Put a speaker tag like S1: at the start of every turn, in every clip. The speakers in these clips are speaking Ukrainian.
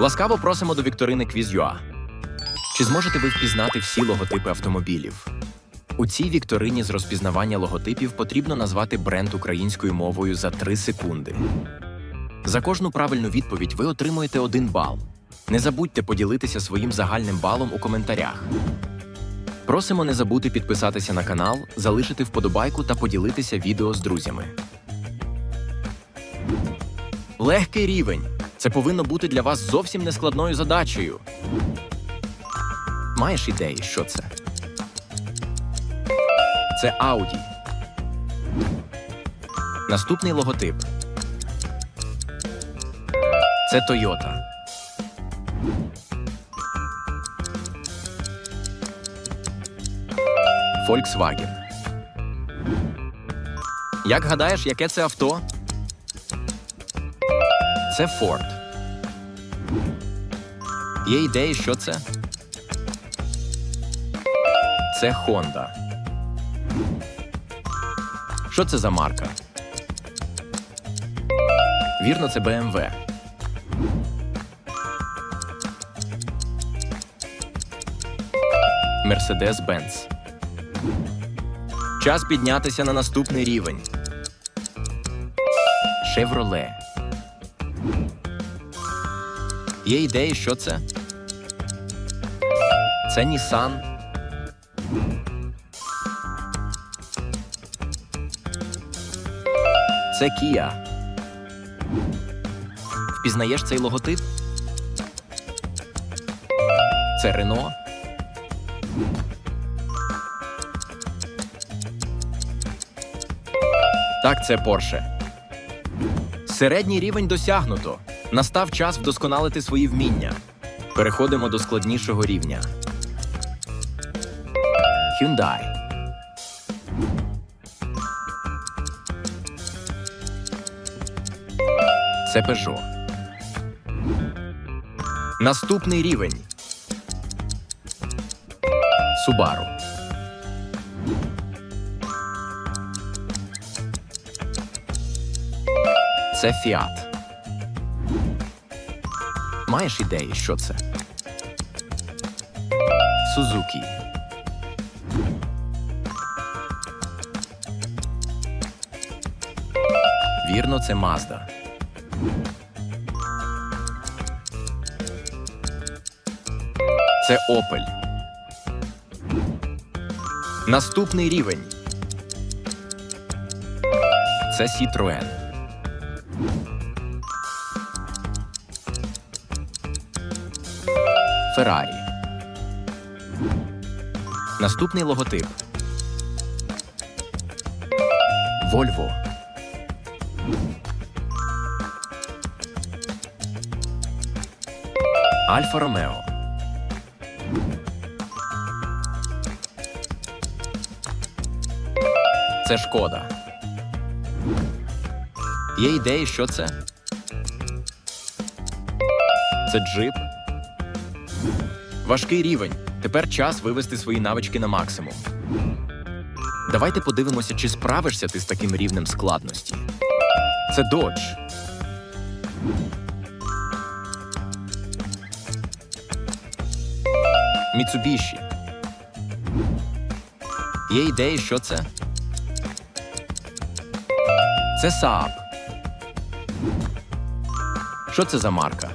S1: Ласкаво просимо до вікторини Quiz.ua. Чи зможете ви впізнати всі логотипи автомобілів? У цій вікторині з розпізнавання логотипів потрібно назвати бренд українською мовою за 3 секунди. За кожну правильну відповідь ви отримуєте один бал. Не забудьте поділитися своїм загальним балом у коментарях. Просимо не забути підписатися на канал, залишити вподобайку та поділитися відео з друзями. Легкий рівень. Це повинно бути для вас зовсім нескладною задачею. Маєш ідеї, що це? Це Audi. Наступний логотип. Це Toyota. Volkswagen. Як гадаєш, яке це авто? Це Ford. Є ідеї, що це? Це Honda. Що це за марка? Вірно, це BMW. Mercedes-Benz. Час піднятися на наступний рівень. Chevrolet. Є ідеї, що це? Це Nissan. Це Kia. Впізнаєш цей логотип? Це Renault. Так, це Porsche. Середній рівень досягнуто. Настав час вдосконалити свої вміння. Переходимо до складнішого рівня. Hyundai. Це Peugeot. Наступний рівень. Subaru. Це Fiat. Маєш ідеї, що це? Suzuki. Вірно, це Mazda. Це Opel. Наступний рівень. Це Citroën. Ferrari. Наступний логотип. Volvo. Альфа Ромео. Це шкода. Є ідеї, що це? Це джип. Важкий рівень. Тепер час вивести свої навички на максимум. Давайте подивимося, чи справишся ти з таким рівнем складності. Це Dodge. Mitsubishi. Є ідеї, що це? Це Saab. Що це за марка?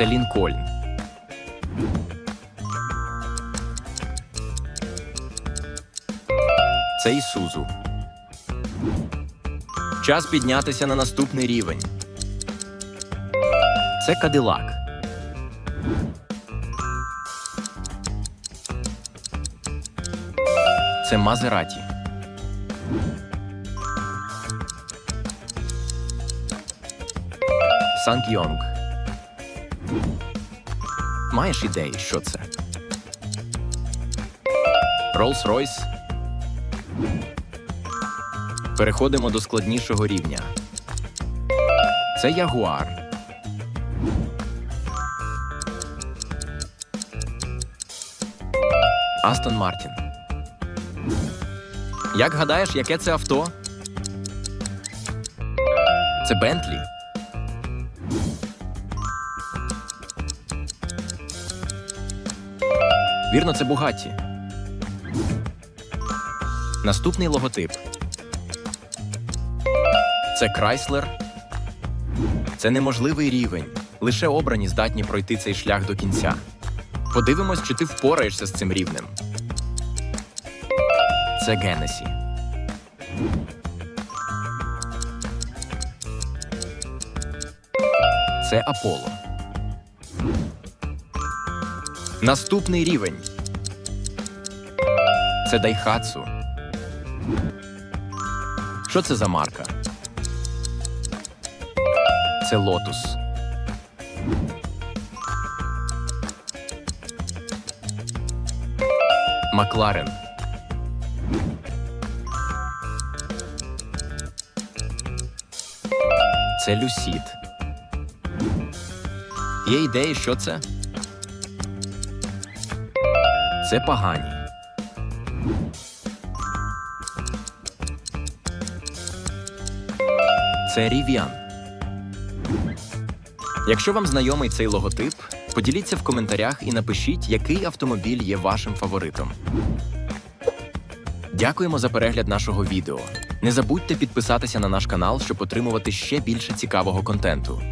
S1: Це Lincoln. Це Ісузу. Час піднятися на наступний рівень. Це Кадилак. Це Мазераті. Санкйонг. Маєш ідеї, що це? Rolls-Royce. Переходимо до складнішого рівня. Це Ягуар. Астон Мартін. Як гадаєш, яке це авто? Це Бентлі. Вірно, це Бугатті. Наступний логотип. Це Крайслер. Це неможливий рівень. Лише обрані здатні пройти цей шлях до кінця. Подивимось, чи ти впораєшся з цим рівнем. Це Генесі. Це Аполло. Наступний рівень. Це Дайхатсу. Що це за марка? Це Лотус. Макларен. Це Люсід. Є ідеї, що це? Це Пагані. Це Рів'ян. Якщо вам знайомий цей логотип, поділіться в коментарях і напишіть, який автомобіль є вашим фаворитом. Дякуємо за перегляд нашого відео. Не забудьте підписатися на наш канал, щоб отримувати ще більше цікавого контенту.